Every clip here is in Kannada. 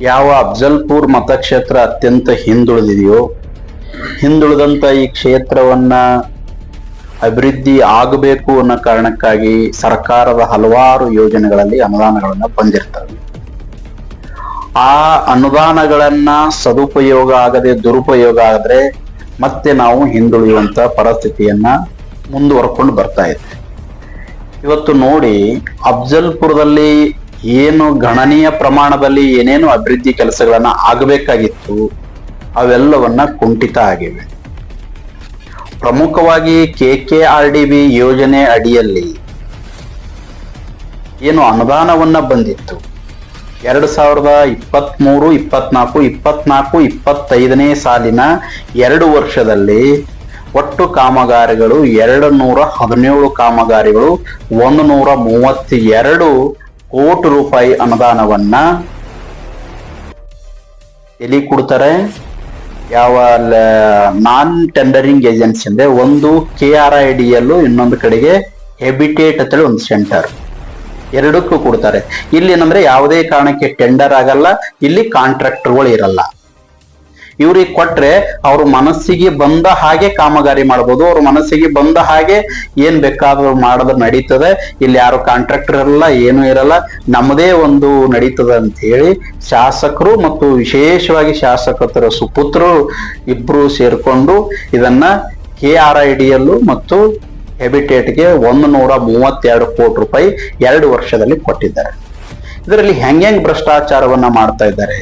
ಯಾವ ಅಫ್ಜಲ್ಪುರ್ ಮತಕ್ಷೇತ್ರ ಅತ್ಯಂತ ಹಿಂದುಳಿದಿದೆಯೋ ಹಿಂದುಳಿದಂಥ ಈ ಕ್ಷೇತ್ರವನ್ನ ಅಭಿವೃದ್ಧಿ ಆಗಬೇಕು ಅನ್ನೋ ಕಾರಣಕ್ಕಾಗಿ ಸರ್ಕಾರದ ಹಲವಾರು ಯೋಜನೆಗಳಲ್ಲಿ ಅನುದಾನಗಳನ್ನ ಬಂದಿರ್ತವೆ. ಆ ಅನುದಾನಗಳನ್ನ ಸದುಪಯೋಗ ಆಗದೆ ದುರುಪಯೋಗ ಆದರೆ ಮತ್ತೆ ನಾವು ಹಿಂದುಳಿಯುವಂಥ ಪರಿಸ್ಥಿತಿಯನ್ನ ಮುಂದುವರ್ಕೊಂಡು ಬರ್ತಾ ಇದೆ ಇವತ್ತು ನೋಡಿ ಅಫ್ಜಲ್ಪುರದಲ್ಲಿ ಏನು ಗಣನೀಯ ಪ್ರಮಾಣದಲ್ಲಿ ಏನೇನು ಅಭಿವೃದ್ಧಿ ಕೆಲಸಗಳನ್ನ ಆಗಬೇಕಾಗಿತ್ತು, ಅವೆಲ್ಲವನ್ನ ಕುಂಠಿತ ಆಗಿವೆ. ಪ್ರಮುಖವಾಗಿ K K R D B ಯೋಜನೆ ಅಡಿಯಲ್ಲಿ ಏನು ಅನುದಾನವನ್ನ ಬಂದಿತ್ತು. ಎರಡು ಸಾವಿರದ ಇಪ್ಪತ್ತ್ಮೂರು ಇಪ್ಪತ್ನಾಲ್ಕು ಇಪ್ಪತ್ನಾಲ್ಕು, ಇಪ್ಪತ್ತೈದನೇ ಸಾಲಿನ ಎರಡು ವರ್ಷದಲ್ಲಿ ಒಟ್ಟು ಕಾಮಗಾರಿಗಳು ಎರಡು ನೂರ ಹದಿನೇಳು ಕಾಮಗಾರಿಗಳು, ಒಂದು ನೂರ ಮೂವತ್ತೆರಡು ಕೋಟಿ ರೂಪಾಯಿ ಅನುದಾನವನ್ನ ಎಲ್ಲಿ ಕೊಡ್ತಾರೆ? ಯಾವ ನಾನ್ ಟೆಂಡರಿಂಗ್ ಏಜೆನ್ಸಿ ಅಂದ್ರೆ ಒಂದು ಕೆ ಆರ್ ಐ ಡಿ ಯಲ್ಲೂ ಇನ್ನೊಂದು ಕಡೆಗೆ ಹೆಬಿಟೇಟ್ ಅಂತೇಳಿ ಒಂದು ಸೆಂಟರ್. ಎರಡಕ್ಕೂ ಕೊಡ್ತಾರೆ. ಇಲ್ಲಿ ಏನಂದ್ರೆ ಯಾವುದೇ ಕಾರಣಕ್ಕೆ ಟೆಂಡರ್ ಆಗಲ್ಲ, ಇಲ್ಲಿ ಕಾಂಟ್ರಾಕ್ಟರ್ಗಳು ಇರಲ್ಲ. ಇವ್ರಿಗೆ ಕೊಟ್ರೆ ಅವ್ರ ಮನಸ್ಸಿಗೆ ಬಂದ ಹಾಗೆ ಕಾಮಗಾರಿ ಮಾಡ್ಬೋದು. ಅವ್ರ ಮನಸ್ಸಿಗೆ ಬಂದ ಹಾಗೆ ಏನ್ ಬೇಕಾದ್ರೂ ಮಾಡೋದು ನಡೀತದೆ. ಇಲ್ಲಿ ಯಾರು ಕಾಂಟ್ರಾಕ್ಟರ್ ಇರಲ್ಲ ಏನು ಇರಲ್ಲ. ನಮ್ಮದೇ ಒಂದು ನಡೀತದೆ ಅಂತ ಹೇಳಿ ಶಾಸಕರು ಮತ್ತು ವಿಶೇಷವಾಗಿ ಶಾಸಕರ ಸುಪುತ್ರರು ಇಬ್ರು ಸೇರ್ಕೊಂಡು ಇದನ್ನ ಕೆ ಆರ್ ಐ ಡಿಯಲ್ಲೂ ಮತ್ತು ಹೆಬಿಟೇಟ್ಗೆ ಒಂದು ನೂರ ಮೂವತ್ತೆರಡು ಕೋಟಿ ರೂಪಾಯಿ ಎರಡು ವರ್ಷದಲ್ಲಿ ಕೊಟ್ಟಿದ್ದಾರೆ. ಇದರಲ್ಲಿ ಹೆಂಗೆ ಭ್ರಷ್ಟಾಚಾರವನ್ನ ಮಾಡ್ತಾ ಇದ್ದಾರೆ?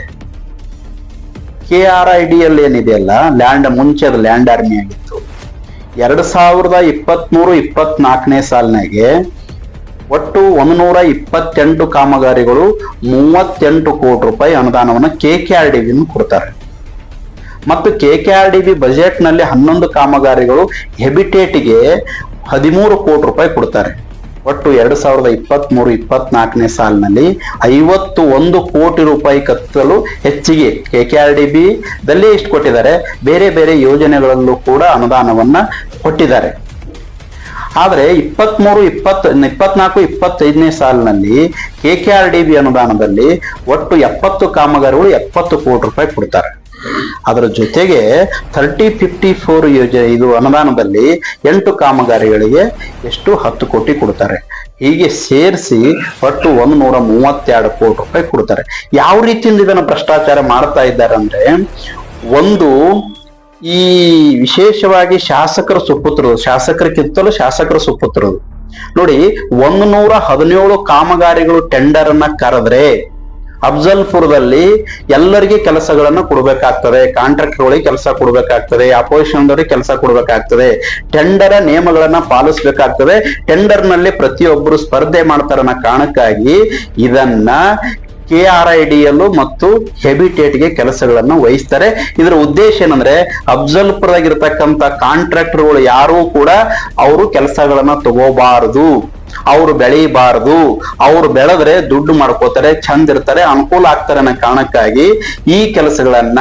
ಕೆ ಆರ್ ಐ ಡಿ ಅಲ್ಲಿ ಏನಿದೆಯಲ್ಲ ಲ್ಯಾಂಡ್ ಮುಂಚೆ ಅದು ಲ್ಯಾಂಡ್ ಆರ್ಮಿ ಆಗಿತ್ತು. ಎರಡು ಸಾವಿರದ ಇಪ್ಪತ್ಮೂರು, ಇಪ್ಪತ್ನಾಲ್ಕನೇ ಸಾಲಿನಾಗೆ ಒಟ್ಟು ಒಂದುನೂರ ಇಪ್ಪತ್ತೆಂಟು ಕಾಮಗಾರಿಗಳು, ಮೂವತ್ತೆಂಟು ಕೋಟಿ ರೂಪಾಯಿ ಅನುದಾನವನ್ನು ಕೆ ಕೆ ಆರ್ ಡಿ ಕೊಡ್ತಾರೆ. ಮತ್ತು K K R D B ಬಜೆಟ್ನಲ್ಲಿ ಹನ್ನೊಂದು ಕಾಮಗಾರಿಗಳು ಹೆಬಿಟೇಟ್ಗೆ ಹದಿಮೂರು ಕೋಟಿ ರೂಪಾಯಿ ಕೊಡ್ತಾರೆ. ಒಟ್ಟು ಎರಡು ಸಾವಿರದ ಇಪ್ಪತ್ತ್ ಮೂರು ಇಪ್ಪತ್ನಾಲ್ಕನೇ ಸಾಲಿನಲ್ಲಿ ಐವತ್ತು ಒಂದು ಕೋಟಿ ರೂಪಾಯಿ ಕತ್ತಲು ಹೆಚ್ಚಿಗೆ ಕೆ ಕೆ ಆರ್ ಡಿ ಬಿದಲ್ಲೇ ಇಷ್ಟು ಕೊಟ್ಟಿದ್ದಾರೆ? ಬೇರೆ ಬೇರೆ ಯೋಜನೆಗಳಲ್ಲೂ ಕೂಡ ಅನುದಾನವನ್ನ ಕೊಟ್ಟಿದ್ದಾರೆ. ಆದರೆ ಇಪ್ಪತ್ಮೂರು, ಇಪ್ಪತ್ತ, ಇಪ್ಪತ್ನಾಲ್ಕು, ಇಪ್ಪತ್ತೈದನೇ ಸಾಲಿನಲ್ಲಿ K K R D B ಅನುದಾನದಲ್ಲಿ ಒಟ್ಟು ಎಪ್ಪತ್ತು ಕಾಮಗಾರಿಗಳು ಎಪ್ಪತ್ತು ಕೋಟಿ ರೂಪಾಯಿ ಕೊಡ್ತಾರೆ. ಅದರ ಜೊತೆಗೆ ಥರ್ಟಿ ಫಿಫ್ಟಿ ಫೋರ್ ಯೋಜನೆ, ಇದು ಅನುದಾನದಲ್ಲಿ ಎಂಟು ಕಾಮಗಾರಿಗಳಿಗೆ ಎಷ್ಟು ಹತ್ತು ಕೋಟಿ ಕೊಡ್ತಾರೆ. ಹೀಗೆ ಸೇರಿಸಿ ಒಟ್ಟು ಒಂದು ನೂರ ಮೂವತ್ತೆರಡು ಕೋಟಿ ರೂಪಾಯಿ ಕೊಡ್ತಾರೆ. ಯಾವ ರೀತಿಯಿಂದ ಇದನ್ನು ಭ್ರಷ್ಟಾಚಾರ ಮಾಡ್ತಾ ಇದ್ದಾರೆ ಅಂದ್ರೆ ಒಂದು ಈ ವಿಶೇಷವಾಗಿ ಶಾಸಕರ ಸುಪುತ್ರರು ಶಾಸಕರಿಗಿಂತಲೂ ಶಾಸಕರ ಸುಪುತ್ರರು. ನೋಡಿ ಒಂದು ನೂರ ಹದಿನೇಳು ಕಾಮಗಾರಿಗಳು ಟೆಂಡರ್ ಅನ್ನ ಕರೆದ್ರೆ ಅಫ್ಜಲ್ಪುರದಲ್ಲಿ ಎಲ್ಲರಿಗೆ ಕೆಲಸಗಳನ್ನ ಕೊಡ್ಬೇಕಾಗ್ತದೆ ಕಾಂಟ್ರಾಕ್ಟರ್ಗಳಿಗೆ ಕೆಲಸ ಕೊಡಬೇಕಾಗ್ತದೆ ಅಪೋಸಿಷನ್ದವರಿಗೆ ಕೆಲಸ ಕೊಡಬೇಕಾಗ್ತದೆ ಟೆಂಡರ್ ನಿಯಮಗಳನ್ನ ಪಾಲಿಸ್ಬೇಕಾಗ್ತದೆ ಟೆಂಡರ್ನಲ್ಲಿ ಪ್ರತಿಯೊಬ್ಬರು ಸ್ಪರ್ಧೆ ಮಾಡ್ತಾರ ಕಾರಣಕ್ಕಾಗಿ ಇದನ್ನ ಕೆ ಆರ್ ಐ ಡಿ ಮತ್ತು ಹೆಬಿಟೇಟ್ಗೆ ಕೆಲಸಗಳನ್ನ ವಹಿಸ್ತಾರೆ. ಇದರ ಉದ್ದೇಶ ಏನಂದ್ರೆ ಅಫ್ಜಲ್ಪುರದಾಗಿರ್ತಕ್ಕಂಥ ಕಾಂಟ್ರಾಕ್ಟರ್ಗಳು ಯಾರೂ ಕೂಡ ಅವರು ಕೆಲಸಗಳನ್ನ ತಗೋಬಾರದು. ಅವ್ರು ಬೆಳೀಬಾರದು. ಅವ್ರು ಬೆಳೆದ್ರೆ ದುಡ್ಡು ಮಾಡ್ಕೋತಾರೆ, ಚಂದ ಇರ್ತಾರೆ, ಅನುಕೂಲ ಆಗ್ತಾರೆ ಅನ್ನೋ ಕಾರಣಕ್ಕಾಗಿ ಈ ಕೆಲಸಗಳನ್ನ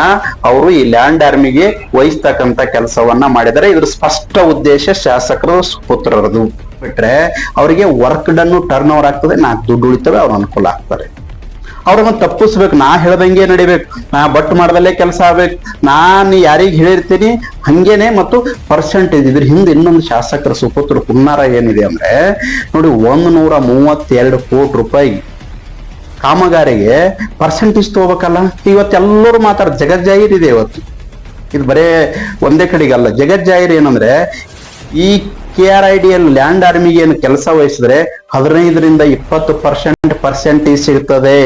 ಅವರು ಈ ಲ್ಯಾಂಡ್ ಆರ್ಮಿಗೆ ವಹಿಸ್ತಕ್ಕಂತ ಕೆಲಸವನ್ನ ಮಾಡಿದರೆ ಇದ್ರ ಸ್ಪಷ್ಟ ಉದ್ದೇಶ ಶಾಸಕರ ಪುತ್ರರದು. ಬಿಟ್ರೆ ಅವರಿಗೆ ವರ್ಕ್ ಡನ್ನು ಟರ್ನ್ ಓವರ್ ಆಗ್ತದೆ, ನಾಲ್ಕು ದುಡ್ಡು ಉಳಿತವೆ, ಅವ್ರು ಅನುಕೂಲ ಆಗ್ತಾರೆ. ಅವ್ರನ್ನ ತಪ್ಪಿಸ್ಬೇಕು, ನಾ ಹೇಳ್ದಂಗೆ ನಡಿಬೇಕು, ನಾ ಬಟ್ ಮಾಡ್ದಲ್ಲೇ ಕೆಲಸ ಆಗ್ಬೇಕು, ನಾನು ಯಾರಿಗೆ ಹೇಳಿರ್ತೀನಿ, ಹಂಗೇನೆ ಮತ್ತು ಪರ್ಸೆಂಟೇಜ್ ಇದ್ರ. ಹಿಂದೆ ಇನ್ನೊಂದು ಶಾಸಕರ ಸುಪುತ್ರ ಪುನ್ನಾರ ಏನಿದೆ ಅಂದ್ರೆ, ನೋಡಿ ಒಂದು ನೂರ ಮೂವತ್ತೆರಡು ಕೋಟಿ ರೂಪಾಯಿ ಕಾಮಗಾರಿಗೆ ಪರ್ಸೆಂಟೇಜ್ ತಗೋಬೇಕಲ್ಲ? ಇವತ್ತೆಲ್ಲರೂ ಮಾತಾಡ ಜಗಜ್ಜಾಹಿರ್ ಇದೆ ಇವತ್ತು. ಇದು ಬರೇ ಒಂದೇ ಕಡೆಗಲ್ಲ. ಜಗಜ್ಜಾಹಿರ್ ಏನಂದ್ರೆ, ಈ K R I D L land ಆರ್ಮಿಗೆ ಏನು ಕೆಲಸ ವಹಿಸಿದ್ರೆ, ಹದಿನೈದರಿಂದ ಇಪ್ಪತ್ತು ಪರ್ಸೆಂಟ್ ಪರ್ಸೆಂಟೇಜ್ ಸಿಗ್ತದೆ.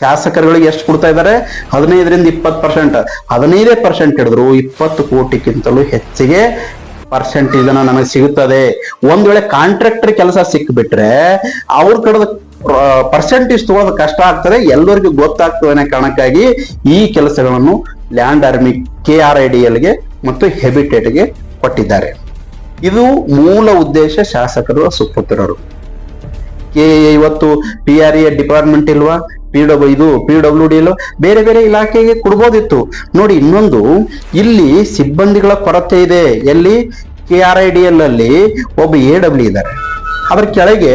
ಶಾಸಕರುಗಳಿಗೆ ಎಷ್ಟು ಕೊಡ್ತಾ ಇದ್ದಾರೆ? ಹದಿನೈದರಿಂದ ಇಪ್ಪತ್ತು ಪರ್ಸೆಂಟ್ ಹದಿನೈದೇ ಪರ್ಸೆಂಟ್ ಹಿಡಿದ್ರು ಇಪ್ಪತ್ತು ಕೋಟಿಗಿಂತಲೂ ಹೆಚ್ಚಿಗೆ ಪರ್ಸೆಂಟೇಜ್ ನಮಗೆ ಸಿಗುತ್ತದೆ. ಒಂದ್ ವೇಳೆ ಕಾಂಟ್ರಾಕ್ಟರ್ ಕೆಲಸ ಸಿಕ್ಬಿಟ್ರೆ ಅವ್ರ ಕಡೆದ ಪರ್ಸೆಂಟೇಜ್ ತಗೊಳ್ಳೋದು ಕಷ್ಟ ಆಗ್ತದೆ. ಎಲ್ಲರಿಗೂ ಗೊತ್ತಾಗ್ತದೆ ಅನ್ನೋ ಕಾರಣಕ್ಕಾಗಿ ಈ ಕೆಲಸಗಳನ್ನು land army K R I D ಎಲ್ಗೆ ಮತ್ತು ಹೆಬಿಟೇಟ್ಗೆ ಕೊಟ್ಟಿದ್ದಾರೆ. ಇದು ಮೂಲ ಉದ್ದೇಶ ಶಾಸಕರು ಸುಪತ್ರರು ಕೆ ಇವತ್ತು ಪಿ ಆರ್ ಎ ಡಿಪಾರ್ಟ್ಮೆಂಟ್ ಇಲ್ವಾ? ಪಿ ಡಬ್ಲ್ಯೂ ಇದು ಪಿ ಡಬ್ಲ್ಯೂ ಡಿ ಬೇರೆ ಬೇರೆ ಇಲಾಖೆಗೆ ಕೊಡ್ಬೋದಿತ್ತು. ನೋಡಿ, ಇನ್ನೊಂದು, ಇಲ್ಲಿ ಸಿಬ್ಬಂದಿಗಳ ಕೊರತೆ ಇದೆ. ಎಲ್ಲಿ K R I D L ಅಲ್ಲಿ ಒಬ್ಬ ಎ ಡಬ್ಲ್ಯೂ ಇದ್ದಾರೆ. ಅದ್ರ ಕೆಳಗೆ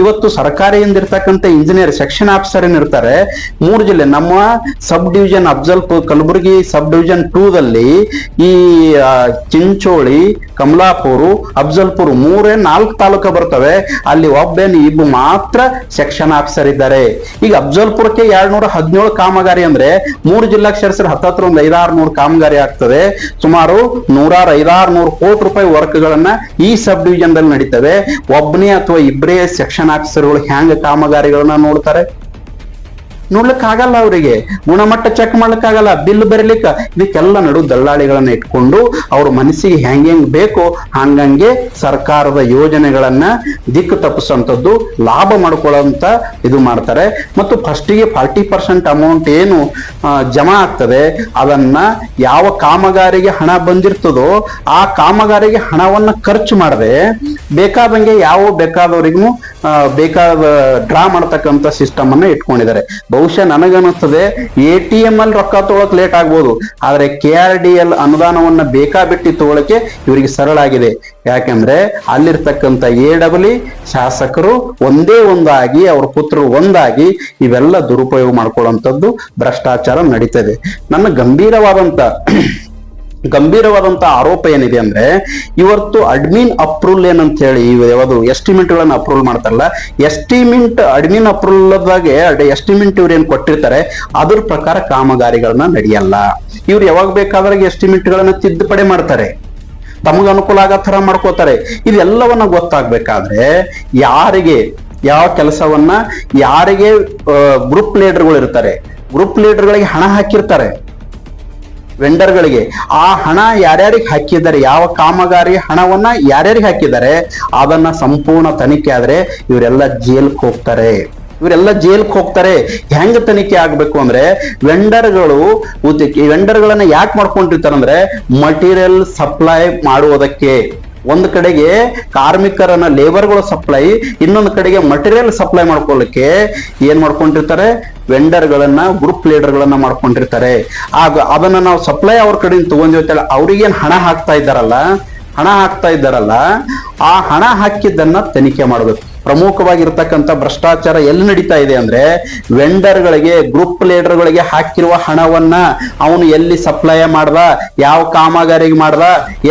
ಇವತ್ತು ಸರ್ಕಾರಿಯಿಂದ ಇರ್ತಕ್ಕಂಥ ಇಂಜಿನಿಯರ್ ಸೆಕ್ಷನ್ ಆಫೀಸರ್ ಏನಿರ್ತಾರೆ ಮೂರು ಜಿಲ್ಲೆ, ನಮ್ಮ sub division Afzal Kalaburagi sub division two ದಲ್ಲಿ ಈ ಚಿಂಚೋಳಿ, ಕಮಲಾಪುರ ಅಫ್ಜಲ್ಪುರ್ ಮೂರೇ ನಾಲ್ಕು ತಾಲೂಕ ಬರ್ತವೆ. ಅಲ್ಲಿ ಒಬ್ಬೇನು ಇಬ್ಬರು ಮಾತ್ರ ಸೆಕ್ಷನ್ ಆಫೀಸರ್ ಇದ್ದಾರೆ. ಈಗ ಅಫ್ಜಲ್ಪುರಕ್ಕೆ ಎರಡ್ನೂರ ಹದಿನೇಳು ಕಾಮಗಾರಿ ಅಂದ್ರೆ ಮೂರು ಜಿಲ್ಲಾ ಸೇರಿಸಿದ್ರೆ ಹತ್ತತ್ರ ಒಂದು ಐದಾರು ನೂರು ಕಾಮಗಾರಿ ಆಗ್ತದೆ. ಸುಮಾರು ನೂರಾರು ಐದಾರು ನೂರು ಕೋಟಿ ರೂಪಾಯಿ ವರ್ಕ್ ಗಳನ್ನ ಈ ಸಬ್ ಡಿವಿಷನ್ ದಲ್ಲಿ ನಡೀತವೆ. ಒಬ್ಬನೇ ಅಥವಾ ಇಬ್ಬರೇ ಸೆಕ್ಷನ್ ಆಫೀಸರ್ಗಳು ಹ್ಯಾಂಗ ಕಾಮಗಾರಿಗಳನ್ನ ನೋಡ್ತಾರೆ? ನೋಡ್ಲಿಕ್ ಆಗಲ್ಲ ಅವರಿಗೆ. ಗುಣಮಟ್ಟ ಚೆಕ್ ಮಾಡ್ಲಿಕ್ಕಾಗಲ್ಲ, ಬಿಲ್ ಬರೀಲಿಕ್ಕ. ಇದಕ್ಕೆಲ್ಲ ನಡು ದಳ್ಳಾಳಿಗಳನ್ನ ಇಟ್ಕೊಂಡು ಅವ್ರ ಮನಸ್ಸಿಗೆ ಹೆಂಗ್ ಹೆಂಗ್ ಬೇಕೋ ಹಂಗಂಗೆ ಸರ್ಕಾರದ ಯೋಜನೆಗಳನ್ನ ದಿಕ್ಕು ತಪ್ಪಿಸುವಂತದ್ದು ಲಾಭ ಮಾಡ್ಕೊಳ್ಳೋಂತ ಇದು ಮಾಡ್ತಾರೆ. ಮತ್ತು ಫಸ್ಟಿಗೆ ಫಾರ್ಟಿ ಪರ್ಸೆಂಟ್ ಅಮೌಂಟ್ ಏನು ಜಮಾ ಆಗ್ತದೆ. ಅದನ್ನ ಯಾವ ಕಾಮಗಾರಿಗೆ ಹಣ ಬಂದಿರ್ತದೋ ಆ ಕಾಮಗಾರಿಗೆ ಹಣವನ್ನ ಖರ್ಚು ಮಾಡದೆ. ಬೇಕಾದಂಗೆ ಯಾವ ಬೇಕಾದವರಿಗೂ ಬೇಕಾದ, ಡ್ರಾ ಮಾಡತಕ್ಕಂತ ಸಿಸ್ಟಮ್ ಅನ್ನ ಇಟ್ಕೊಂಡಿದ್ದಾರೆ. ಬಹುಶಃ ನನಗನ್ನಿಸ್ತದೆ ಎ ಟಿ ಎಂ ಅಲ್ಲಿ ರೊಕ್ಕ ತಗೊಳಕ್ ಲೇಟ್ ಆಗ್ಬೋದು. ಆದ್ರೆ ಕೆ ಆರ್ ಡಿ ಎಲ್ ಅನುದಾನವನ್ನ ಬೇಕಾಬಿಟ್ಟಿ ತಗೊಳಕ್ಕೆ ಇವರಿಗೆ ಸರಳ ಆಗಿದೆ. ಯಾಕಂದ್ರೆ ಅಲ್ಲಿರ್ತಕ್ಕಂಥ ಎ ಡಬ್ಲಿ ಶಾಸಕರು ಒಂದೇ ಒಂದಾಗಿ, ಅವ್ರ ಪುತ್ರರು ಒಂದಾಗಿ ಇವೆಲ್ಲ ದುರುಪಯೋಗ ಮಾಡ್ಕೊಳ್ಳುವಂಥದ್ದು ಭ್ರಷ್ಟಾಚಾರ ನಡೀತದೆ. ನನ್ನ ಗಂಭೀರವಾದಂತ ಗಂಭೀರವಾದಂತ ಆರೋಪ ಏನಿದೆ ಅಂದ್ರೆ, ಇವತ್ತು ಅಡ್ಮಿನ್ ಅಪ್ರೂವಲ್ ಏನಂತ ಹೇಳಿ ಯಾವುದು ಎಸ್ಟಿಮೇಟ್ ಗಳನ್ನ ಅಪ್ರೂವಲ್ ಮಾಡ್ತಾರಲ್ಲ ಎಸ್ಟಿಮೇಟ್ ಅಡ್ಮಿನ್ ಅಪ್ರೂವಲ್ದಾಗೆ ಎಸ್ಟಿಮೇಟ್ ಇವ್ರು ಏನ್ ಕೊಟ್ಟಿರ್ತಾರೆ, ಅದ್ರ ಪ್ರಕಾರ ಕಾಮಗಾರಿಗಳನ್ನ ನಡೆಯಲ್ಲ. ಇವ್ರು ಯಾವಾಗ ಬೇಕಾದ್ರಾಗ ಎಸ್ಟಿಮೇಟ್ ಗಳನ್ನ ತಿದ್ದುಪಡಿ ಮಾಡ್ತಾರೆ. ತಮಗ ಅನುಕೂಲ ಆಗೋ ತರ ಮಾಡ್ಕೋತಾರೆ. ಇದೆಲ್ಲವನ್ನ ಗೊತ್ತಾಗ್ಬೇಕಾದ್ರೆ, ಯಾರಿಗೆ, ಯಾವ ಕೆಲಸವನ್ನ, ಯಾರಿಗೆ ಗ್ರೂಪ್ ಲೀಡರ್ಗಳು ಇರ್ತಾರೆ. ಗ್ರೂಪ್ ಲೀಡರ್ಗಳಿಗೆ ಹಣ ಹಾಕಿರ್ತಾರೆ. ವೆಂಡರ್ಗಳಿಗೆ ಆ ಹಣ ಯಾರ್ಯಾರಿಗೆ ಹಾಕಿದ್ದಾರೆ, ಯಾವ ಕಾಮಗಾರಿ ಹಣವನ್ನ ಯಾರ್ಯಾರಿಗೆ ಹಾಕಿದ್ದಾರೆ, ಅದನ್ನ ಸಂಪೂರ್ಣ ತನಿಖೆ ಆದ್ರೆ ಇವರೆಲ್ಲ ಜೈಲ್ಗೆ ಹೋಗ್ತಾರೆ. ಇವರೆಲ್ಲ ಜೈಲ್ಗೆ ಹೋಗ್ತಾರೆ. ಹೆಂಗ ತನಿಖೆ ಆಗ್ಬೇಕು ಅಂದ್ರೆ ವೆಂಡರ್ಗಳು ವೆಂಡರ್ಗಳನ್ನ ಯಾಕೆ ಮಾಡ್ಕೊಂಡಿರ್ತಾರೆ ಅಂದ್ರೆ ಮಟೀರಿಯಲ್ ಸಪ್ಲೈ ಮಾಡುವುದಕ್ಕೆ. ಒಂದು ಕಡೆಗೆ ಕಾರ್ಮಿಕರನ್ನ ಲೇಬರ್ಗಳು ಸಪ್ಲೈ ಇನ್ನೊಂದು ಕಡೆಗೆ ಮಟೀರಿಯಲ್ ಸಪ್ಲೈ ಮಾಡ್ಕೊಳ್ಳಿಕ್ಕೆ ಏನ್ ಮಾಡ್ಕೊಂಡಿರ್ತಾರೆ ವೆಂಡರ್ಗಳನ್ನ ಗ್ರೂಪ್ ಲೀಡರ್ಗಳನ್ನ ಮಾಡ್ಕೊಂಡಿರ್ತಾರೆ. ಆಗ ಅದನ್ನ ನಾವು ಸಪ್ಲೈ ಅವ್ರ ಕಡೆಯಿಂದ ತಗೊಂಡಿರ್ತೇವೆ ಅವ್ರಿಗೇನ್ ಹಣ ಹಾಕ್ತಾ ಇದ್ದಾರಲ್ಲ, ಹಣ ಹಾಕ್ತಾ ಇದ್ದಾರಲ್ಲ, ಆ ಹಣ ಹಾಕಿದ್ದನ್ನ ತನಿಖೆ ಮಾಡಬೇಕು. ಪ್ರಮುಖವಾಗಿರ್ತಕ್ಕಂಥ ಭ್ರಷ್ಟಾಚಾರ ಎಲ್ಲಿ ನಡೀತಾ ಇದೆ ಅಂದ್ರೆ ವೆಂಡರ್ಗಳಿಗೆ ಗ್ರೂಪ್ ಲೀಡರ್ಗಳಿಗೆ ಹಾಕಿರುವ ಹಣವನ್ನ ಅವನು ಎಲ್ಲಿ ಸಪ್ಲೈ ಮಾಡ್ದ, ಯಾವ ಕಾಮಗಾರಿಗೆ ಮಾಡ್ದ,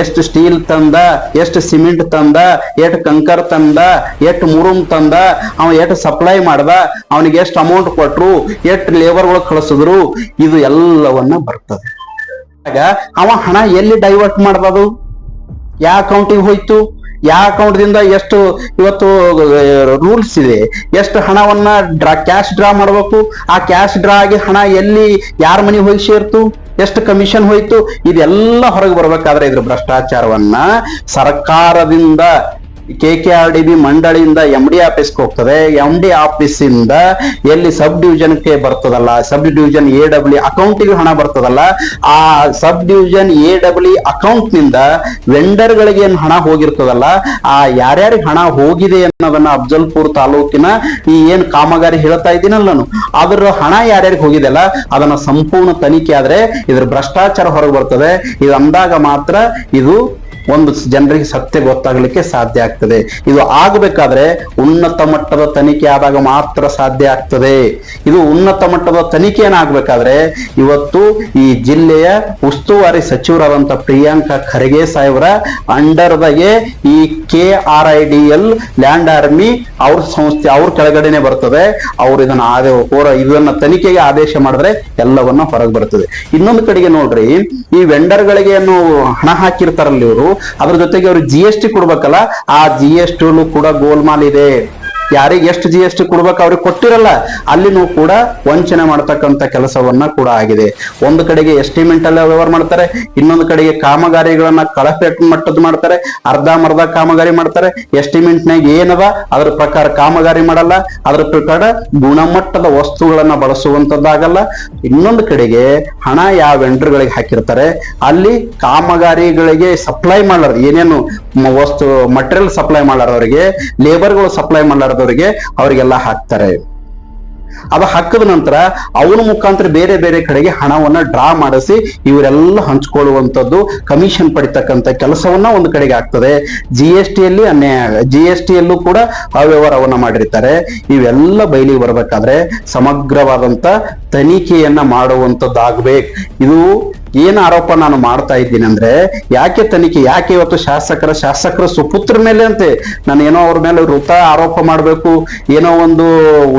ಎಷ್ಟು ಸ್ಟೀಲ್ ತಂದ, ಎಷ್ಟು ಸಿಮೆಂಟ್ ತಂದ, ಎಷ್ಟು ಕಂಕರ್ ತಂದ, ಎಷ್ಟು ಮುರುಮ್ ತಂದ ಅವನು ಎಷ್ಟು ಸಪ್ಲೈ ಮಾಡ್ದ, ಅವನಿಗೆ ಎಷ್ಟು ಅಮೌಂಟ್ ಕೊಟ್ರು, ಎಷ್ಟು ಲೇಬರ್ಗಳು ಕಳಿಸಿದ್ರು, ಇದು ಎಲ್ಲವನ್ನ ಬರ್ತದೆ. ಆಗ ಅವ ಹಣ ಎಲ್ಲಿ ಡೈವರ್ಟ್ ಮಾಡ್ದದು ಯಾವ ಅಕೌಂಟಿಗೆ ಹೋಯ್ತು? ಯಾವ ಅಕೌಂಟ್ದಿಂದ ಎಷ್ಟು ಇವತ್ತು ರೂಲ್ಸ್ ಇದೆ, ಎಷ್ಟು ಹಣವನ್ನ ಡ್ರಾ ಕ್ಯಾಶ್ ಡ್ರಾ ಮಾಡಬೇಕು, ಆ ಕ್ಯಾಶ್ ಡ್ರಾ ಆಗಿ ಹಣ ಎಲ್ಲಿ, ಯಾರ ಮನೆ ಹೋಗಿ ಸೇರ್ತು, ಎಷ್ಟು ಕಮಿಷನ್ ಹೋಯ್ತು, ಇದೆಲ್ಲ ಹೊರಗೆ ಬರ್ಬೇಕಾದ್ರೆ ಇದ್ರ ಭ್ರಷ್ಟಾಚಾರವನ್ನ ಸರ್ಕಾರದಿಂದ K K R D B ಮಂಡಳಿಯಿಂದ ಎಂ ಡಿ ಆಫೀಸ್ಗೆ ಹೋಗ್ತದೆ. ಎಂ ಡಿ ಆಫೀಸಿಂದ ಎಲ್ಲಿ ಸಬ್ ಡಿವಿಷನ್ಗೆ ಬರ್ತದಲ್ಲ ಸಬ್ ಡಿವಿಷನ್ ಎ ಡಬ್ಲ್ಯೂ ಅಕೌಂಟಿಗೆ ಹಣ ಬರ್ತದಲ್ಲ, ಆ ಸಬ್ ಡಿವಿಷನ್ ಎ ಡಬ್ಲ್ಯೂ ಅಕೌಂಟ್ನಿಂದ ವೆಂಡರ್ಗಳಿಗೆ ಏನ್ ಹಣ ಹೋಗಿರ್ತದಲ್ಲ, ಆ ಯಾರ್ಯಾರಿಗೆ ಹಣ ಹೋಗಿದೆ ಅನ್ನೋದನ್ನ ಅಫ್ಜಲ್ಪುರ್ ತಾಲೂಕಿನ ಈ ಏನ್ ಕಾಮಗಾರಿ ಹೇಳ್ತಾ ಇದ್ದೀನಲ್ಲ ನಾನು, ಅದ್ರ ಹಣ ಯಾರ್ಯಾರಿಗೆ ಹೋಗಿದೆಲ್ಲ ಅದನ್ನ ಸಂಪೂರ್ಣ ತನಿಖೆ ಆದ್ರೆ ಇದ್ರ ಭ್ರಷ್ಟಾಚಾರ ಹೊರಗೆ ಬರ್ತದೆ. ಇದು ಅಂದಾಗ ಮಾತ್ರ ಇದು ಒಂದು ಜನರಿಗೆ ಸತ್ಯ ಗೊತ್ತಾಗಲಿಕ್ಕೆ ಸಾಧ್ಯ ಆಗ್ತದೆ. ಇದು ಆಗಬೇಕಾದ್ರೆ ಉನ್ನತ ಮಟ್ಟದ ತನಿಖೆ ಆದಾಗ ಮಾತ್ರ ಸಾಧ್ಯ ಆಗ್ತದೆ. ಇದು ಉನ್ನತ ಮಟ್ಟದ ತನಿಖೆ ಏನಾಗ್ಬೇಕಾದ್ರೆ ಇವತ್ತು ಈ ಜಿಲ್ಲೆಯ ಉಸ್ತುವಾರಿ ಸಚಿವರಾದಂತ ಪ್ರಿಯಾಂಕಾ ಖರ್ಗೆ ಸಾಹೇಬ್ರ ಅಂಡರ್ದಾಗೆ ಈ K R I D L, land army ಅವ್ರ ಸಂಸ್ಥೆ ಅವ್ರ ಕೆಳಗಡೆನೆ ಬರ್ತದೆ. ಅವ್ರು ಇದನ್ನ ಇದನ್ನ ತನಿಖೆಗೆ ಆದೇಶ ಮಾಡಿದ್ರೆ ಎಲ್ಲವನ್ನ ಹೊರಗೆ ಬರ್ತದೆ. ಇನ್ನೊಂದು ಕಡೆಗೆ ನೋಡ್ರಿ ಈ ವೆಂಡರ್ಗಳಿಗೆ ಏನು ಹಣ ಹಾಕಿರ್ತಾರಲ್ಲ ಇವರು, ಅದ್ರ ಜೊತೆಗೆ ಅವರು ಜಿ ಎಸ್ ಟಿ ಕೊಡ್ಬೇಕಲ್ಲ, ಆ ಜಿ ಎಸ್ ಟಿ ಕೂಡ ಗೋಲ್ಮಾಲ್ ಇದೆ. ಯಾರಿಗೆ ಎಷ್ಟು ಜಿ ಎಸ್ ಟಿ ಕೊಡ್ಬೇಕು ಅವ್ರಿಗೆ ಕೊಟ್ಟಿರಲ್ಲ ಅಲ್ಲಿನೂ ಕೂಡ ವಂಚನೆ ಮಾಡತಕ್ಕಂತ ಕೆಲಸವನ್ನ ಕೂಡ ಆಗಿದೆ. ಒಂದು ಕಡೆಗೆ ಎಸ್ಟಿಮೇಟ್ ಅಲ್ಲಿ ವ್ಯವಹಾರ ಮಾಡ್ತಾರೆ, ಇನ್ನೊಂದು ಕಡೆಗೆ ಕಾಮಗಾರಿಗಳನ್ನ ಕಳಪೆ ಮಟ್ಟದ ಮಾಡ್ತಾರೆ, ಅರ್ಧ ಮರ್ಧ ಕಾಮಗಾರಿ ಮಾಡ್ತಾರೆ. ಎಸ್ಟಿಮೇಟ್ ನಾಗ ಏನದ? ಅದ್ರ ಪ್ರಕಾರ ಕಾಮಗಾರಿ ಮಾಡಲ್ಲ, ಅದ್ರ ಪ್ರಕಾರ ಗುಣಮಟ್ಟದ ವಸ್ತುಗಳನ್ನ ಬಳಸುವಂತದ್ದಾಗಲ್ಲ. ಇನ್ನೊಂದು ಕಡೆಗೆ ಹಣ ಯಾವ ವೆಂಡರ್ಗಳಿಗೆ ಹಾಕಿರ್ತಾರೆ, ಅಲ್ಲಿ ಕಾಮಗಾರಿಗಳಿಗೆ ಸಪ್ಲೈ ಮಾಡಾರ ಏನೇನು ವಸ್ತು ಮಟೀರಿಯಲ್ ಸಪ್ಲೈ ಮಾಡಾರವರಿಗೆ ಲೇಬರ್ಗಳು ಸಪ್ಲೈ ಮಾಡಾರದವರಿಗೆ ಅವರಿಗೆಲ್ಲ ಹಾಕ್ತಾರೆ. ಅದು ಹಾಕಿದ ನಂತರ ಅವನ ಮುಖಾಂತರ ಬೇರೆ ಬೇರೆ ಕಡೆಗೆ ಹಣವನ್ನ ಡ್ರಾ ಮಾಡಿಸಿ ಇವರೆಲ್ಲ ಹಂಚ್ಕೊಳ್ಳುವಂಥದ್ದು ಕಮಿಷನ್ ಪಡಿತಕ್ಕಂಥ ಕೆಲಸವನ್ನ ಒಂದು ಕಡೆಗೆ ಆಗ್ತದೆ. ಜಿ ಎಸ್ ಟಿಯಲ್ಲಿ ಅನ್ಯಾಯ ಜಿ ಎಸ್ ಟಿಯಲ್ಲೂ ಕೂಡ ಅವ್ಯವಹಾರವನ್ನ ಮಾಡಿರ್ತಾರೆ. ಇವೆಲ್ಲ ಬಯಲಿಗೆ ಬರಬೇಕಾದ್ರೆ ಸಮಗ್ರವಾದಂತ ತನಿಖೆಯನ್ನ ಮಾಡುವಂಥದ್ದಾಗಬೇಕು. ಇದು ಏನ್ ಆರೋಪ ನಾನು ಮಾಡ್ತಾ ಇದ್ದೀನಿ ಅಂದ್ರೆ, ಯಾಕೆ ತನಿಖೆ, ಯಾಕೆ ಇವತ್ತು ಶಾಸಕರ ಶಾಸಕರ ಸುಪುತ್ರ ಮೇಲೆ ಅಂತೆ ನಾನು ಏನೋ ಅವ್ರ ಮೇಲೆ ವೃತ್ತ ಆರೋಪ ಮಾಡ್ಬೇಕು, ಏನೋ ಒಂದು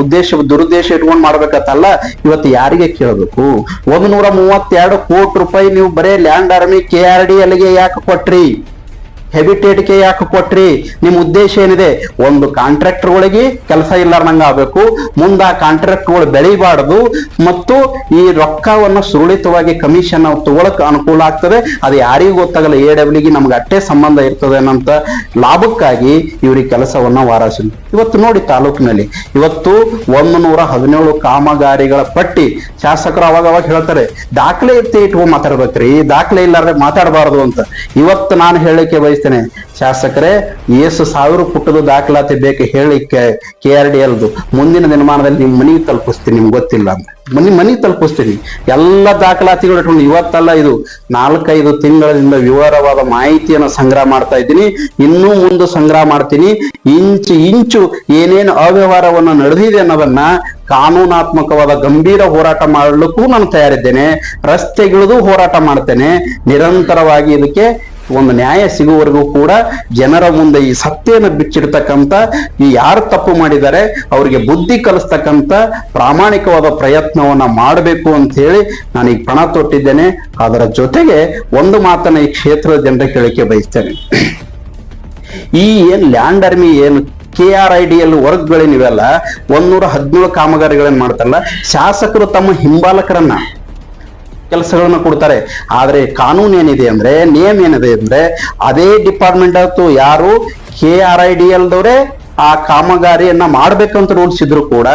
ಉದ್ದೇಶ, ದುರುದ್ದೇಶ ಇಟ್ಕೊಂಡು ಮಾಡ್ಬೇಕತ್ತಲ್ಲ, ಇವತ್ತು ಯಾರಿಗೆ ಕೇಳಬೇಕು? ಒಂದ್ ನೂರ ಮೂವತ್ತೆರಡು ಕೋಟಿ ರೂಪಾಯಿ ನೀವು ಬರೇ land army K R D ಎಲ್ಗೆ ಯಾಕೆ ಕೊಟ್ರಿ? ಹೆಬಿಟೇಟ್ಗೆ ಯಾಕೆ ಕೊಟ್ರಿ? ನಿಮ್ಮ ಉದ್ದೇಶ ಏನಿದೆ? ಒಂದು ಕಾಂಟ್ರಾಕ್ಟರ್ಗಳಿಗೆ ಕೆಲಸ ಇಲ್ಲಾರ್ದಂಗ ಆಗ್ಬೇಕು. ಮುಂದ ಆ ಕಾಂಟ್ರಾಕ್ಟ್ಗಳು ಬೆಳಿಬಾರ್ದು. ಮತ್ತು ಈ ರೊಕ್ಕವನ್ನು ಸುರಳಿತವಾಗಿ ಕಮಿಷನ್ ನಾವು ತಗೊಳಕ್ ಅನುಕೂಲ ಆಗ್ತದೆ. ಅದು ಯಾರಿಗೂ ಗೊತ್ತಾಗಲ್ಲ. ಎ ಡಬ್ಲ್ಯೂಗೆ ನಮ್ಗೆ ಅಟ್ಟೆ ಸಂಬಂಧ ಇರ್ತದೆ ಅನ್ನಂತ ಲಾಭಕ್ಕಾಗಿ ಇವ್ರಿಗೆ ಕೆಲಸವನ್ನ ವಾರಾಸಿ ಇವತ್ತು ನೋಡಿ ತಾಲೂಕಿನಲ್ಲಿ. ಇವತ್ತು ಒಂದು ನೂರ ಹದಿನೇಳು ಕಾಮಗಾರಿಗಳ ಪಟ್ಟಿ ಶಾಸಕರು ಅವಾಗ ಅವಾಗ ಹೇಳ್ತಾರೆ, ದಾಖಲೆ ಇತ್ತೆ ಇಟ್ಕೊಂಡು ಮಾತಾಡ್ಬೇಕ್ರಿ. ದಾಖಲೆ ಇಲ್ಲಾರ್ದೆ ಮಾತಾಡಬಾರದು ಅಂತ. ಇವತ್ತು ನಾನು ಹೇಳಲಿಕ್ಕೆ ಬಯಸ್ತೇನೆ ಶಾಸಕರೇ, ಏಸು ಸಾವಿರ ಪುಟ್ಟದು ದಾಖಲಾತಿ ಬೇಕು ಹೇಳಿ ಕೆ ಆರ್ ಡಿ ಎಲ್ದು ಮುಂದಿನ ದಿನಮಾನದಲ್ಲಿ ನಿಮ್ಮ ಮನೆಗೆ ತಲುಪಿಸ್ತೀನಿ, ನಿಮ್ಗೆ ಗೊತ್ತಿಲ್ಲ ಅಂತ. ಮನೆ ಮನೆಗೆ ತಲುಪಿಸ್ತೀನಿ. ಎಲ್ಲ ದಾಖಲಾತಿಗಳು ಇಟ್ಕೊಂಡು ಇವತ್ತಲ್ಲ ಇದು ನಾಲ್ಕೈದು ತಿಂಗಳಿಂದ ವಿವರವಾದ ಮಾಹಿತಿಯನ್ನು ಸಂಗ್ರಹ ಮಾಡ್ತಾ ಇದ್ದೀನಿ. ಇನ್ನೂ ಮುಂದೆ ಸಂಗ್ರಹ ಮಾಡ್ತೀನಿ. ಇಂಚು ಇಂಚು ಏನೇನು ಅವ್ಯವಹಾರವನ್ನು ನಡೆದಿದೆ ಅನ್ನೋದನ್ನ ಕಾನೂನಾತ್ಮಕವಾದ ಗಂಭೀರ ಹೋರಾಟ ಮಾಡಲಿಕ್ಕೂ ನಾನು ತಯಾರಿದ್ದೇನೆ. ರಸ್ತೆಗಿಳಿದು ಹೋರಾಟ ಮಾಡ್ತೇನೆ. ನಿರಂತರವಾಗಿ ಇದಕ್ಕೆ ಒಂದು ನ್ಯಾಯ ಸಿಗುವವರೆಗೂ ಕೂಡ ಜನರ ಮುಂದೆ ಈ ಸತ್ಯನ ಬಿಚ್ಚಿಡ್ತಕ್ಕಂಥ, ಈ ಯಾರು ತಪ್ಪು ಮಾಡಿದ್ದಾರೆ, ಅವರಿಗೆ ಬುದ್ಧಿ ಕಲಿಸ್ತಕ್ಕಂಥ ಪ್ರಾಮಾಣಿಕವಾದ ಪ್ರಯತ್ನವನ್ನ ಮಾಡಬೇಕು ಅಂತ ಹೇಳಿ ನಾನು ಈಗ ಪಣ ತೊಟ್ಟಿದ್ದೇನೆ. ಅದರ ಜೊತೆಗೆ ಒಂದು ಮಾತನ್ನ ಈ ಕ್ಷೇತ್ರದ ಜನರ ಕೇಳಿಕೆ ಬಯಸ್ತೇನೆ. ಈ ಏನ್ ಲ್ಯಾಂಡ್ ಅರ್ಮಿ ಏನು K R I D L ವರ್ಕ್ಗಳೇನಿವೆಲ್ಲ ಒಂದ್ನೂರ ಹದಿನೇಳು ಕಾಮಗಾರಿಗಳನ್ನ ಮಾಡ್ತಾರಲ್ಲ, ಶಾಸಕರು ತಮ್ಮ ಹಿಂಬಾಲಕರನ್ನ ಕೆಲಸಗಳನ್ನ ಕೊಡ್ತಾರೆ. ಆದರೆ ಕಾನೂನು ಏನಿದೆ ಅಂದ್ರೆ, ನಿಯಮ ಏನಿದೆ ಅಂದ್ರೆ, ಅದೇ ಡಿಪಾರ್ಟ್ಮೆಂಟ್ ಆಯ್ತು ಯಾರು ಕೆ ಆರ್ ಐ ಡಿ ಎಲ್ದವ್ರೆ ಆ ಕಾಮಗಾರಿಯನ್ನ ಮಾಡ್ಬೇಕಂತ ರೂಢಿಸಿದ್ರು ಕೂಡ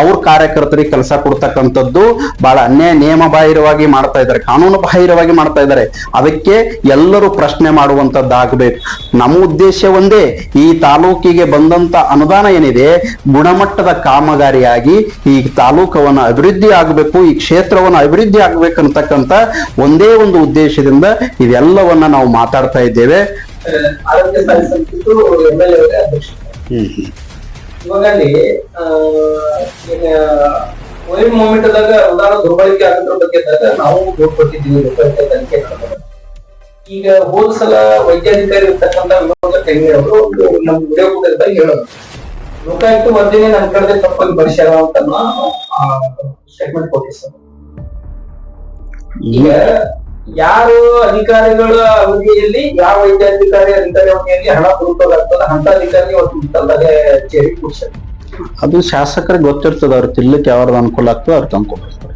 ಅವ್ರ ಕಾರ್ಯಕರ್ತರಿಗೆ ಕೆಲಸ ಕೊಡ್ತಕ್ಕಂಥದ್ದು ಬಹಳ ಅನ್ಯಾಯ ನಿಯಮ ಬಾಹಿರವಾಗಿ ಮಾಡ್ತಾ ಇದ್ದಾರೆ ಕಾನೂನು ಬಾಹಿರವಾಗಿ ಮಾಡ್ತಾ ಇದ್ದಾರೆ. ಅದಕ್ಕೆ ಎಲ್ಲರೂ ಪ್ರಶ್ನೆ ಮಾಡುವಂತದ್ದಾಗಬೇಕು ನಮ್ಮ ಉದ್ದೇಶ ಒಂದೇ, ಈ ತಾಲೂಕಿಗೆ ಬಂದಂತ ಅನುದಾನ ಏನಿದೆ, ಗುಣಮಟ್ಟದ ಕಾಮಗಾರಿಯಾಗಿ ಈ ತಾಲೂಕವನ್ನ ಅಭಿವೃದ್ಧಿ ಆಗಬೇಕು, ಈ ಕ್ಷೇತ್ರವನ್ನ ಅಭಿವೃದ್ಧಿ ಆಗ್ಬೇಕಂತಕ್ಕಂತ ಒಂದೇ ಒಂದು ಉದ್ದೇಶದಿಂದ ಇದೆಲ್ಲವನ್ನ ನಾವು ಮಾತಾಡ್ತಾ ಇದ್ದೇವೆ. ಇವಾಗ ಅಲ್ಲಿ ಆ, ಈಗ ಕೋವಿಡ್ ಉದಾಹರಣೆ ದುರ್ಬಳಕೆ ಆಗೋದ್ರ ಬಗ್ಗೆ ನಾವು ದೂರು ಕೊಟ್ಟಿದ್ದೀವಿ ದುರ್ಬಳಕೆ ತನಿಖೆ. ಈಗ ಹೋದ ಸಲ ವೈದ್ಯಾಧಿಕಾರಿ ಇರ್ತಕ್ಕಂಥ ವಿನೋದ ತೆಂಗಿ ಅವರು ನಮ್ಮ ವಿಡಿಯೋ ಕೂಡ ಹೇಳೋದು. ಲೋಕಾಯುಕ್ತ ವರದಿನೇ ನಮ್ ಕಡೆ ತಪ್ಪಾಗಿ ಬರ್ಸ್ಯಾರ ಅಂತ ಸ್ಟೇಟ್ಮೆಂಟ್ ಕೊಟ್ಟಿ ಸರ್ ಈಗ ಯಾರು ಅಧಿಕಾರಿಗಳ ಅವಧಿಯಲ್ಲಿ, ಯಾವ ವೈದ್ಯಾಧಿಕಾರಿ ಅಧಿಕಾರಿ ಅವಧಿಯಲ್ಲಿ ಹಣ ಆಗ್ತದ ಅಂತ ಅಧಿಕಾರಿ ಅವತ್ತು ತಂದಾಗೆ ಚೇರಿ ಕೂರ್ಸ್ಯಾರ. ಅದು ಶಾಸಕರಿಗೆ ಗೊತ್ತಿರ್ತದೆ, ಅವ್ರು ತಿನ್ಲಿಕ್ಕೆ ಯಾವ್ದು ಅನುಕೂಲ ಆಗ್ತದೆ, ಅವ್ರು ತಂದ್ಕೊಂಡಿರ್ತಾರೆ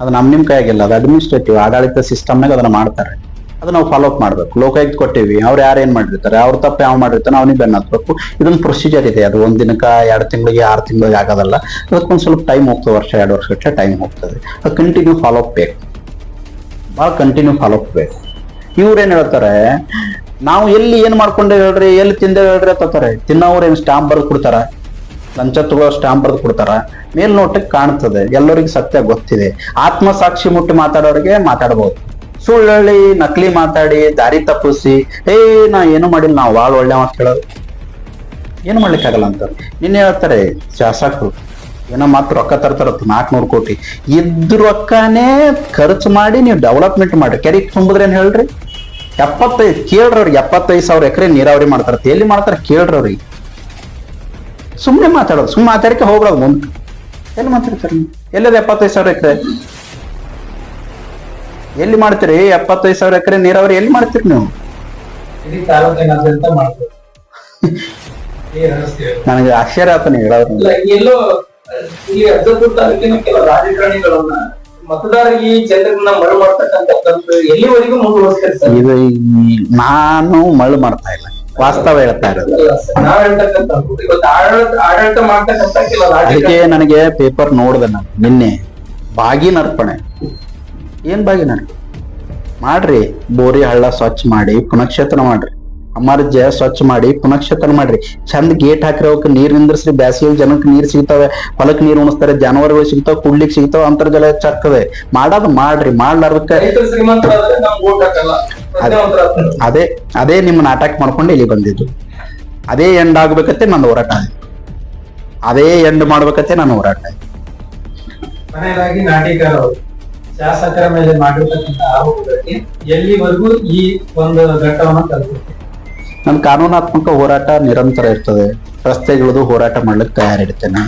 ಅದು ನಮ್ ನಿಮ್ ಕೈಯಾಗಿಲ್ಲ, ಅದು ಅಡ್ಮಿನಿಸ್ಟ್ರೇಟಿವ್ ಆಡಳಿತ ಸಿಸ್ಟಮ್ನಾಗ ಅದನ್ನ ಮಾಡ್ತಾರೆ. ಅದು ನಾವು ಫಾಲೋ ಅಪ್ ಮಾಡ್ಬೇಕು. ಲೋಕಾಯುಕ್ತ ಕೊಟ್ಟಿವಿ, ಅವ್ರು ಯಾರು ಏನ್ ಮಾಡಿರ್ತಾರೆ, ಅವ್ರ ತಪ್ಪು ಯಾವ ಮಾಡಿರ್ತಾನೆ ಅವ್ನಿಗೆ ಬೆನ್ನ ಹಾಕ್ಬೇಕು ಇದೊಂದು ಪ್ರೊಸೀಜರ್ ಇದೆ, ಅದು ಒಂದ್ ದಿನಕ್ಕ ಎರಡು ತಿಂಗಳಿಗೆ ಆರು ತಿಂಗಳಿಗೆ ಆಗೋದಲ್ಲ. ಅದಕ್ಕೊಂದ್ ಸ್ವಲ್ಪ ಟೈಮ್ ಹೋಗ್ತದೆ, ವರ್ಷ, ಎರಡು ವರ್ಷ ಟೈಮ್ ಹೋಗ್ತದೆ. ಅದು ಕಂಟಿನ್ಯೂ ಫಾಲೋ ಅಪ್ ಬೇಕು. ಭಾಳ ಕಂಟಿನ್ಯೂ ಫಾಲೋ ಅಪ್ ಬೇಕು. ಇವ್ರೇನ್ ಹೇಳ್ತಾರೆ, ನಾವು ಎಲ್ಲಿ ಏನ್ ಮಾಡ್ಕೊಂಡೆ ಹೇಳ್ರಿ, ಎಲ್ಲಿ ತಿಂದೆ ಹೇಳ್ರಿ ಅಂತಾರೆ ಏನ್ ಸ್ಟಾಂಪ್ ಬರೆದು ಕೊಡ್ತಾರ? ಲಂಚ ತಗೊಳ್ಳೋ ಸ್ಟಾಂಪ್ ಬರೆದು ಕೊಡ್ತಾರ? ಮೇಲ್ನೋಟಕ್ಕೆ ಕಾಣ್ತದೆ, ಎಲ್ಲರಿಗೂ ಸತ್ಯ ಗೊತ್ತಿದೆ. ಆತ್ಮಸಾಕ್ಷಿ ಮುಟ್ಟಿ ಮಾತಾಡೋರಿಗೆ ಮಾತಾಡ್ಬೋದು. ಸುಳ್ಳು ನಕಲಿ ಮಾತಾಡಿ, ದಾರಿ ತಪ್ಪಿಸಿ ಏ ನಾ ಏನು ಮಾಡಿಲ್ಲ, ನಾವು ಭಾಳ ಒಳ್ಳೆ ಮಾತು ಹೇಳೋದು. ಏನು ಮಾಡ್ಲಿಕ್ಕಾಗಲ್ಲ ಅಂತ. ನಿನ್ನೆ ಹೇಳ್ತಾರೆ, ಶಾಸಕರು ಏನೋ ಮಾತ್ರ ರೊಕ್ಕ ತರ್ತಾರತ್ತು ನಾಲ್ಕನೂರು ಕೋಟಿ. ಇದ್ದ ರೊಕ್ಕನೇ ಖರ್ಚು ಮಾಡಿ ನೀವು ಡೆವಲಪ್ಮೆಂಟ್ ಮಾಡ್ರಿ. ಕೆರೆ ತುಂಬಿದ್ರೆ ಏನ್ ಹೇಳ್ರಿ? ಎಪ್ಪತ್ತೈದು ಕೇಳ್ರಿ ಅವ್ರಿಗೆ ಎಪ್ಪತ್ತೈದು ಸಾವಿರ ಎಕರೆ ನೀರಾವರಿ ಮಾಡ್ತಾರ. ಎಲ್ಲಿ ಮಾಡ್ತಾರ ಕೇಳ್ರಿ ಅವ್ರಿಗೆ ಸುಮ್ಮನೆ ಮಾತಾಡೋದು ಸುಮ್ಮನೆ ಮಾತಾಡಕ್ಕೆ ಹೋಗ್ಬಿಡೋದು ಮುಂದೆ ಎಲ್ಲಿ ಮಾತಾಡ್ತಾರೆ? ಎಲ್ಲದ ಎಪ್ಪತ್ತೈದು ಸಾವಿರ ಎಕರೆ? ಎಲ್ಲಿ ಮಾಡ್ತೀರಿ? ಎಪ್ಪತ್ತೈದು ಸಾವಿರ ಎಕರೆ ನೀರಾವರಿ ಎಲ್ಲಿ ಮಾಡ್ತೀರಿ ನೀವು. ನನಗೆ ಆಶ್ಚರ್ಯ ಆತ ನೀವು ಹೇಳೋದ್ರ ಇಲ್ಲಿ ಅಜ್ಜಪುರ ತಾಲೂಕಿನ ಕೆಲ ರಾಜಕಾರಣಿಗಳನ್ನ ಮತದಾರರಿಗೆ ಈ ಜನರನ್ನ ಎಲ್ಲಿವರೆಗೂ ಮುಂದುವರಿಸ್ತಾರೆ ಇದು ನಾನು ಮಳು ಮಾಡ್ತಾ ಇಲ್ಲ. ವಾಸ್ತವ ಹೇಳ್ತಾ ಇರೋದು. ಅದಕ್ಕೆ ನನಗೆ ಪೇಪರ್ ನೋಡ್ದೆ ನಾನು ನಿನ್ನೆ. ಬಾಗಿನ ಅರ್ಪಣೆ. ಏನ್ ಬಾಗಿನ? ಮಾಡ್ರಿ ಬೋರಿ ಹಳ್ಳ ಸ್ವಚ್ಛ ಮಾಡಿ ಪುನಕ್ಷೇತ್ರ ಮಾಡ್ರಿ. ಅಮರ್ಜ ಸ್ವಚ್ಛ ಮಾಡಿ ಪುನಕ್ಷೇತನ ಮಾಡ್ರಿ. ಚಂದ ಗೇಟ್ ಹಾಕ್ರಿ ಅವಕ್ಕೆ ನೀರ್ ನಿಂದ್ರಿಸ್ರಿ ಬ್ಯಾಸಿಗೆ ಜನಕ್ಕೆ ನೀರ್ ಸಿಗ್ತಾವೆ ಹೊಲಕ್ ನೀರ್ ಉಣಿಸ್ತಾರೆ ಜಾನುವಾರುಗಳು ಸಿಗ್ತಾವ ಕುಡ್ಲಿಕ್ ಸಿಗ್ತಾವ ಅಂತರ್ಜಲ ಹೆಚ್ಚಾಗ್ತದೆ. ಮಾಡೋದು ಮಾಡ್ರಿ ಮಾಡ್ಲಾರ್ದಕ್ಕೆ ಅದೇ ಅದೇ ನಿಮ್ಮ ನಾಟಕ ಮಾಡ್ಕೊಂಡು ಇಲ್ಲಿ ಬಂದಿದ್ದು. ಅದೇ ಎಂಡ್ ಆಗ್ಬೇಕತ್ತೆ ನನ್ನ ಹೋರಾಟ. ಅದೇ ಎಂಡ್ ಮಾಡ್ಬೇಕತ್ತೆ ನನ್ನ ಹೋರಾಟ. ಮನೆಯದಾಗಿ ನಾಟಿಕರ್ ಅವರು ಶಾಸಕರ ಮೇಲೆ ಮಾಡಿರ್ತಕ್ಕಂಥ ಆರೋಪಗಳಿಗೆ ಎಲ್ಲಿವರೆಗೂ ಈ ಒಂದು ಘಟ್ಟವನ್ನು ತಲುಪುತ್ತೆ? ನನ್ನ ಕಾನೂನಾತ್ಮಕ ಹೋರಾಟ ನಿರಂತರ ಇರ್ತದೆ. ರಸ್ತೆಗಳದು ಹೋರಾಟ ಮಾಡ್ಲಿಕ್ಕೆ ತಯಾರಿಡ್ತೇನೆ.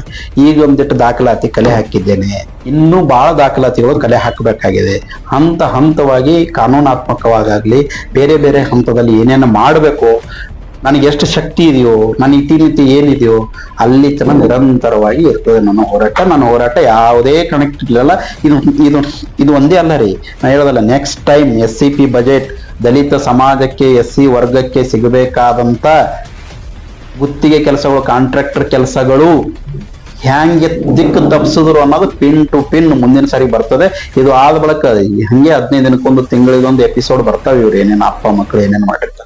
ಈಗ ಒಂದಿಟ್ಟು ದಾಖಲಾತಿ ಕಲೆ ಹಾಕಿದ್ದೇನೆ. ಇನ್ನೂ ಬಹಳ ದಾಖಲಾತಿಗಳು ಕಲೆ ಹಾಕಬೇಕಾಗಿದೆ. ಹಂತ ಹಂತವಾಗಿ ಕಾನೂನಾತ್ಮಕವಾಗಲಿ ಬೇರೆ ಬೇರೆ ಹಂತದಲ್ಲಿ ಏನೇನು ಮಾಡಬೇಕು, ನನಗೆ ಎಷ್ಟು ಶಕ್ತಿ ಇದೆಯೋ, ನನ್ನ ರೀತಿ ಏನಿದೆಯೋ, ಅಲ್ಲಿ ತನ ನಿರಂತರವಾಗಿ ಇರ್ತದೆ ನನ್ನ ಹೋರಾಟ. ನನ್ನ ಹೋರಾಟ ಯಾವುದೇ ಕನೆಕ್ಟ್ ಇರಲಿಲ್ಲ ಇದು ಇದು ಇದು ಒಂದೇ ಅಲ್ಲ ರೀ. ನಾನು ಹೇಳೋದಲ್ಲ next time S C P budget ದಲಿತ ಸಮಾಜಕ್ಕೆ ಎಸ್ ಸಿ ವರ್ಗಕ್ಕೆ ಸಿಗಬೇಕಾದಂತ ಗುತ್ತಿಗೆ ಕೆಲಸಗಳು, ಕಾಂಟ್ರಾಕ್ಟರ್ ಕೆಲಸಗಳು ಹ್ಯಾಂಗೆ ದಿಕ್ಕು ತಪ್ಪಿಸಿದ್ರು ಅನ್ನೋದು ಪಿನ್ ಟು ಪಿನ್ ಮುಂದಿನ ಸಾರಿ ಬರ್ತದೆ. ಇದು ಆದ ಬಳಿಕ ಹಂಗೆ ಹದಿನೈದು ದಿನಕ್ಕೊಂದು ತಿಂಗಳಿಗೊಂದು ಎಪಿಸೋಡ್ ಬರ್ತಾವೆ ಇವ್ರು ಏನೇನು ಅಪ್ಪ ಮಕ್ಕಳು ಏನೇನು ಮಾಡಿರ್ತಾರೆ.